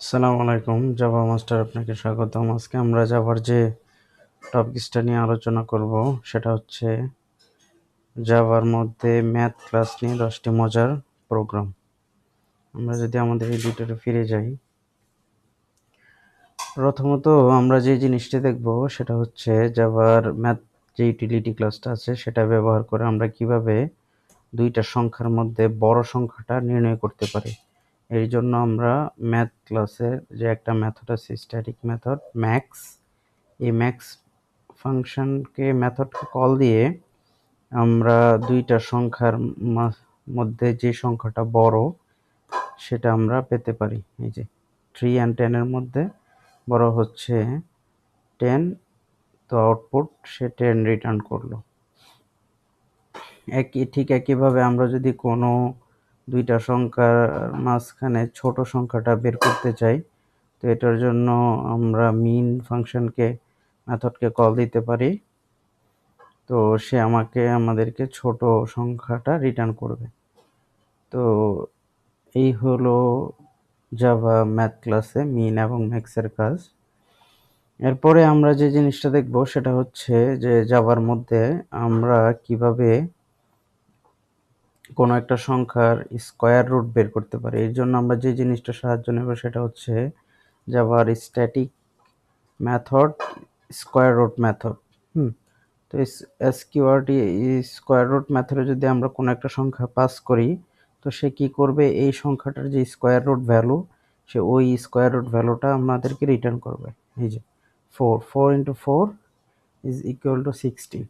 আসসালামু আলাইকুম, Java master আপনাকে স্বাগতম। আজকে আমরা জাভার যে টপিকসটা নিয়ে আলোচনা করব, সেটা হচ্ছে জাভার মধ্যে ম্যাথ ক্লাস নিয়ে দশটি মজার প্রোগ্রাম। আমরা যদি আমাদের এডিটরে ফিরে যাই, প্রথমত আমরা যে জিনিসটি দেখব, সেটা হচ্ছে জাভার ম্যাথ যে ইউটিলিটি ক্লাসটা আছে, সেটা ব্যবহার করে আমরা কীভাবে দুইটা সংখ্যার মধ্যে বড় সংখ্যাটা নির্ণয় করতে পারি। এর জন্য আমরা ম্যাথ ক্লাসের যে একটা মেথড আছে স্ট্যাটিক মেথড ম্যাক্স এই ম্যাক্স ফাংশনকে মেথডকে কল দিয়ে আমরা দুইটা সংখ্যার মধ্যে যে সংখ্যাটা বড়, সেটা আমরা পেতে পারি। এই যে থ্রি অ্যান্ড টেনের মধ্যে বড় হচ্ছে টেন তো আউটপুট সে টেন রিটার্ন করল। একই, ঠিক একইভাবে আমরা যদি কোনো দুইটা সংখ্যার মাঝখানে ছোট সংখ্যাটা বের করতে চাই। তো এটার জন্য আমরা মিন ফাংশনকে, মেথডকে কল দিতে পারি। তো সে আমাকে, আমাদেরকে ছোট সংখ্যাটা রিটার্ন করবে। তো এই হলো জাভা ম্যাথ ক্লাসে মিন এবং ম্যাক্সের কাজ। এরপরে আমরা যে জিনিসটা দেখব সেটা হচ্ছে যে জাভার মধ্যে আমরা কীভাবে কোনো একটা সংখ্যার স্কোয়ার রুট বের করতে পারি। এর জন্য আমরা যে জিনিসটা সাহায্য নেব সেটা হচ্ছে জাভার static method square root method হুম? তো এসকিউআরটি স্কোয়ার রুট মেথডে যদি আমরা কোনো একটা সংখ্যা পাস করি, তো সে কি করবে? এই সংখ্যাটার যে স্কোয়ার রুট ভ্যালু সে ওই স্কোয়ার রুট ভ্যালুটা আমাদেরকে রিটার্ন করবে। এই যে four four into four is equal to sixty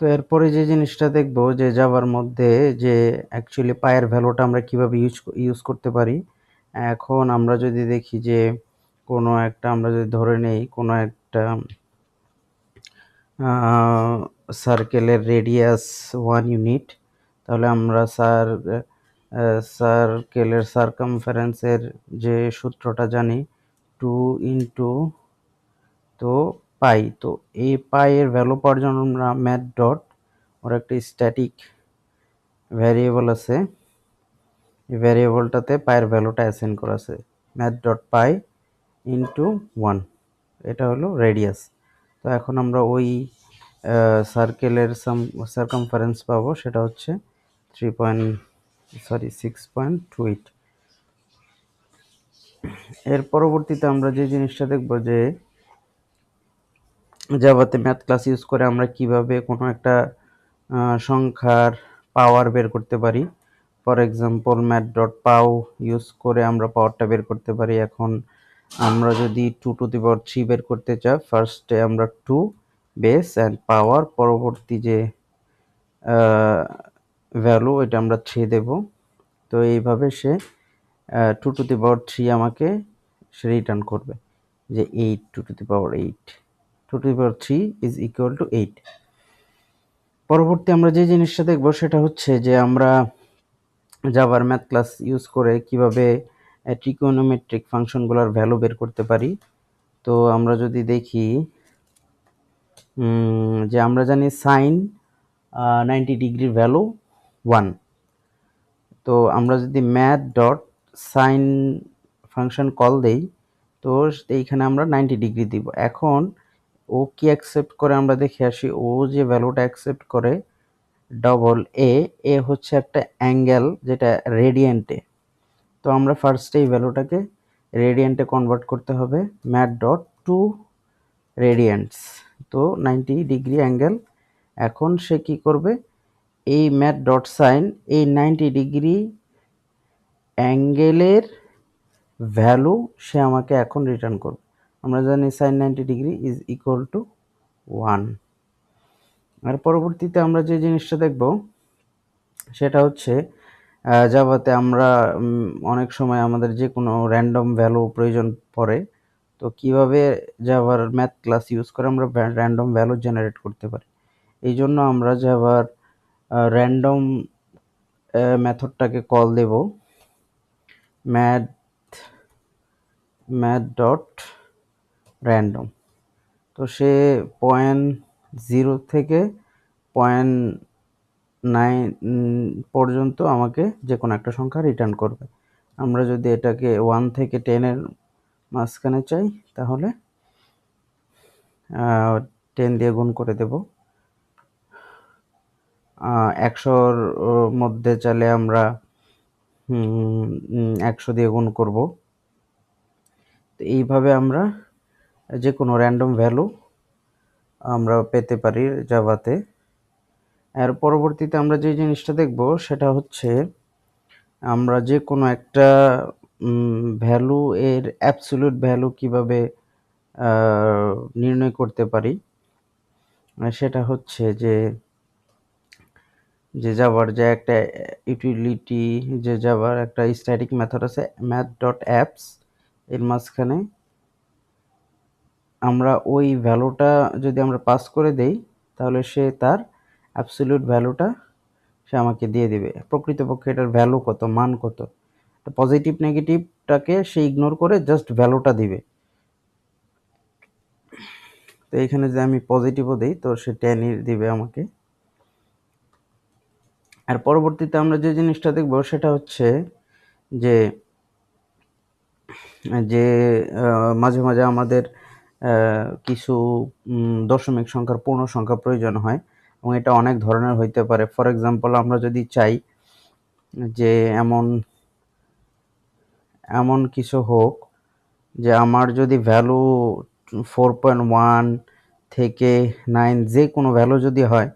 তো এরপরে যে জিনিসটা দেখব যে জাভার মধ্যে যে অ্যাকচুয়ালি পায়ের ভ্যালুটা আমরা কীভাবে ইউজ ইউজ করতে পারি, এখন আমরা যদি দেখি যে কোনো একটা আমরা যদি ধরে নেই, কোনো একটা সার্কেলের রেডিয়াস ওয়ান ইউনিট তাহলে আমরা সার সার্কেলের সার্কামফারেন্সের যে সূত্রটা জানি টু ইন্টু তো পাই। তো এই পাইয়ের ভ্যালু পাওয়ার জন্য আমরা ম্যাথ ডট ওর একটা স্ট্যাটিক ভ্যারিয়েবল আছে। এই ভ্যারিয়েবলটাতে পায়ের ভ্যালুটা অ্যাসেন্ড করা আছে। Math dot pi into one এটা হলো রেডিয়াস তো এখন আমরা ওই সার্কেলের সাম সার্কামফারেন্স পাবো, সেটা হচ্ছে three point sorry six point two eight এর পরবর্তীতে আমরা যে জিনিসটা দেখব যে জাভাতে ম্যাথ ক্লাস ইউজ করে আমরা কীভাবে কোনো একটা সংখ্যার পাওয়ার বের করতে পারি। For example math dot pow use করে আমরা পাওয়ারটা বের করতে পারি। এখন আমরা যদি two to the power three বের করতে চাই ফার্স্টে আমরা টু বেস অ্যান্ড পাওয়ার পরবর্তী যে ভ্যালু এটা আমরা থ্রি দেব। তো এইভাবে সে two to the power three আমাকে সে রিটার্ন করবে যে eight two to the power eight two to power three is equal to eight পরবর্তী আমরা যে জিনিসটা দেখব সেটা হচ্ছে যে আমরা জাভার ম্যাথ ক্লাস ইউজ করে কীভাবে ট্রিকোনোমেট্রিক ফাংশনগুলোর ভ্যালু বের করতে পারি। তো আমরা যদি দেখি যে আমরা জানি সাইন নাইনটি ডিগ্রির ভ্যালু ওয়ান তো আমরা যদি math dot sine function call দেই, তো এইখানে আমরা নাইনটি ডিগ্রি দিব। এখন ও কি অ্যাকসেপ্ট করে আমরা দেখে আসি। ও যে ভ্যালুটা অ্যাকসেপ্ট করে ডবল এ এ হচ্ছে একটা অ্যাঙ্গেল যেটা রেডিয়েন্টে তো আমরা ফার্স্টে এই ভ্যালুটাকে রেডিয়েন্টে কনভার্ট করতে হবে ম্যাট ডট টু রেডিয়েন্টস তো নাইনটি ডিগ্রি অ্যাঙ্গেল এখন সে কি করবে? এই ম্যাট ডট সাইন এই নাইনটি ডিগ্রি অ্যাঙ্গেলের ভ্যালু সে আমাকে এখন রিটার্ন করবে। আমরা জানি sine ninety degree is equal to one আর পরবর্তীতে আমরা যে জিনিসটা দেখব, সেটা হচ্ছে জাভাতে আমরা অনেক সময় আমাদের যে কোনো র্যান্ডম ভ্যালু প্রয়োজন পড়ে, তো কীভাবে জাভার ম্যাথ ক্লাস ইউজ করে আমরা র্যান্ডম ভ্যালু জেনারেট করতে পারি? এই জন্য আমরা জাভার র্যান্ডম মেথডটাকে কল দেব ম্যাথ ম্যাথ ডট র্যান্ডম তো সে পয়েন্ট জিরো থেকে পয়েন্ট নাইন পর্যন্ত আমাকে যে কোনো একটা সংখ্যা রিটার্ন করবে। আমরা যদি এটাকে ওয়ান থেকে টেনের মাঝখানে চাই, তাহলে টেন দিয়ে গুণ করে দেব। একশোর মধ্যে চাইলে আমরা একশো দিয়ে গুণ করব। তো এইভাবে আমরা যে কোনো র্যান্ডম ভ্যালু আমরা পেতে পারি জাভাতে এর পরবর্তীতে আমরা যে জিনিসটা দেখব, সেটা হচ্ছে আমরা যে কোনো একটা ভ্যালু এর অ্যাবসোলিউট ভ্যালু কীভাবে নির্ণয় করতে পারি, সেটা হচ্ছে যে যে যাবার যে একটা ইউটিলিটি যে যাবার একটা স্ট্যাটিক মেথড আছে ম্যাথ ডট অ্যাপস এর মাঝখানে আমরা ওই ভ্যালুটা যদি আমরা পাস করে দেই, তাহলে সে তার অ্যাবসলিউট ভ্যালুটা সে আমাকে দিয়ে দেবে। প্রকৃতপক্ষে এটার ভ্যালু কত, মান কত? পজিটিভ নেগেটিভটাকে সে ইগনোর করে জাস্ট ভ্যালুটা দিবে। তো এখানে যদি আমি পজিটিভও দিই, তো সে টেনই দিবে আমাকে। আর পরবর্তীতে আমরা যে জিনিসটা দেখব, সেটা হচ্ছে যে যে মাঝে মাঝে আমাদের কিছু দশমিক সংখ্যার পূর্ণ সংখ্যা প্রয়োজন হয় এবং এটা অনেক ধরনের হইতে পারে। ফর এক্সাম্পল আমরা যদি চাই যে এমন এমন কিছু হোক যে আমার যদি ভ্যালু ফোর পয়েন্ট ওয়ান থেকে নাইন যে কোনো ভ্যালু যদি হয়,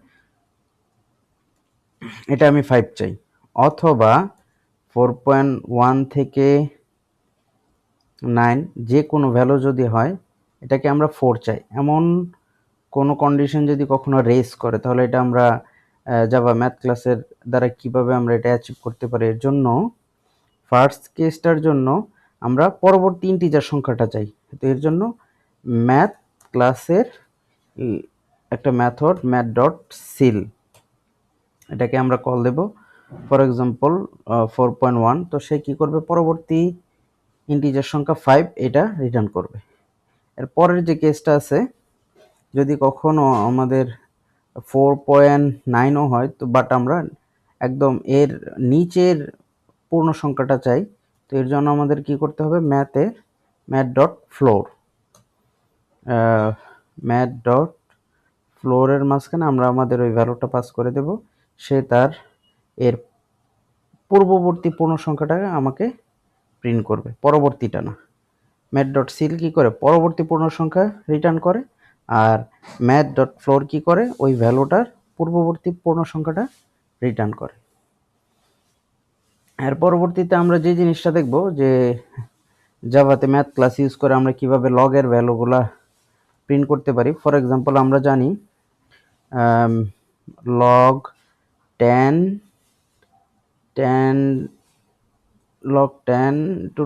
এটা আমি ফাইভ চাই। অথবা ফোর পয়েন্ট ওয়ান থেকে নাইন যে কোনো ভ্যালু যদি হয় এটাকে আমরা ফোর চাই। এমন কোনো কন্ডিশন যদি কখনো রেস করে, তাহলে এটা আমরা যাবা ম্যাথ ক্লাসের দ্বারা কীভাবে আমরা এটা অ্যাচিভ করতে পারি? এর জন্য ফার্স্ট কেসটার জন্য আমরা পরবর্তী ইন্টিজার সংখ্যাটা চাই। তো এর জন্য ম্যাথ ক্লাসের একটা ম্যাথড ম্যাথ ডট সিল এটাকে আমরা call Dev. For example four point one তো সে কী করবে? পরবর্তী ইন্টিজার সংখ্যা ফাইভ এটা রিটার্ন করবে। এর পরের যে কেসটা আছে, যদি কখনো আমাদের ফোর পয়েন্ট নাইনও হয়, তো বাট আমরা একদম এর নিচের পূর্ণ সংখ্যাটা চাই, তো এর জন্য আমাদের কি করতে হবে? ম্যাথের math dot floor math dot ফ্লোরের মাঝখানে আমরা আমাদের ওই ভ্যালুটা পাস করে দেব। সে তার এর পূর্ববর্তী পূর্ণ সংখ্যাটাকে আমাকে প্রিন্ট করবে। পরবর্তীটা না। ম্যাথ ডট সিল কী করে পরবর্তী পূর্ণ সংখ্যা রিটার্ন করে আর ম্যাথ ডট ফ্লোর কী করে ওই ভ্যালুটার পূর্ববর্তী পূর্ণ সংখ্যাটা রিটার্ন করে। এর পরবর্তীতে আমরা যে জিনিসটা দেখব যে জাভাতে ম্যাথ ক্লাস ইউজ করে আমরা কীভাবে লগের ভ্যালুগুলা প্রিন্ট করতে পারি। ফর এক্সাম্পল আমরা জানি log ten ten log ten two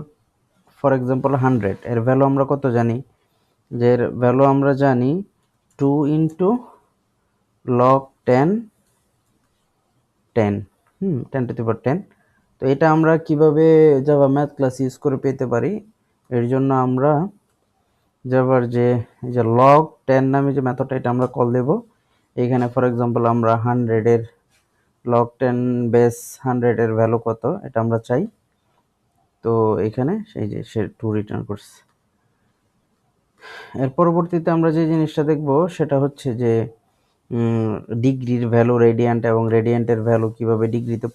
for example hundred এর ভ্যালু আমরা কত জানি? যে এর ভ্যালু আমরা জানি two into log ten ten hmm ten to the ten তো এটা আমরা কীভাবে জাভা ম্যাথ ক্লাস ইউজ করে পেতে পারি? এর জন্য আমরা জাভার যে যে লগ টেন নামে যে মেথডটা এটা আমরা কল দেব। এখানে ফর এক্সাম্পল আমরা হান্ড্রেডের লগ টেন বেস হান্ড্রেডের ভ্যালু কত? এটা আমরা চাই। তো এখানে সেই যে সে টু রিটার্ন করছে এর পরবর্তীতে আমরা যে জিনিসটা দেখব সেটা হচ্ছে যে ডিগ্রির ভ্যালু রেডিয়ান্ট এবং রেডিয়ান্টের ভ্যালু কীভাবে ডিগ্রিতে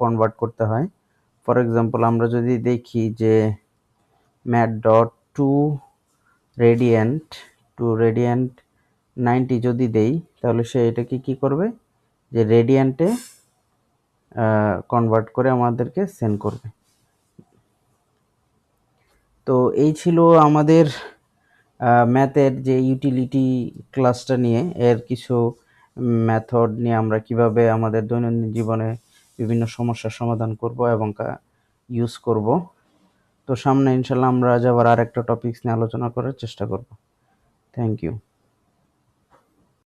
কনভার্ট করতে হয়। ফর এক্সাম্পল আমরা যদি দেখি যে, math dot to radians to radians ninety যদি দেই, তাহলে সে এটাকে কি করবে? যে রেডিয়ান্টে কনভার্ট করে আমাদেরকে সেন্ড করবে। তো এই ছিল আমাদের ম্যাথের যে ইউটিলিটি ক্লাসটা নিয়ে, এর কিছু মেথড নিয়ে আমরা কীভাবে আমাদের দৈনন্দিন জীবনে বিভিন্ন সমস্যার সমাধান করব এবং ইউজ করব। তো সামনে ইনশাল্লাহ আমরা আজ আবার আরেকটা টপিকস নিয়ে আলোচনা করার চেষ্টা করব। Thank you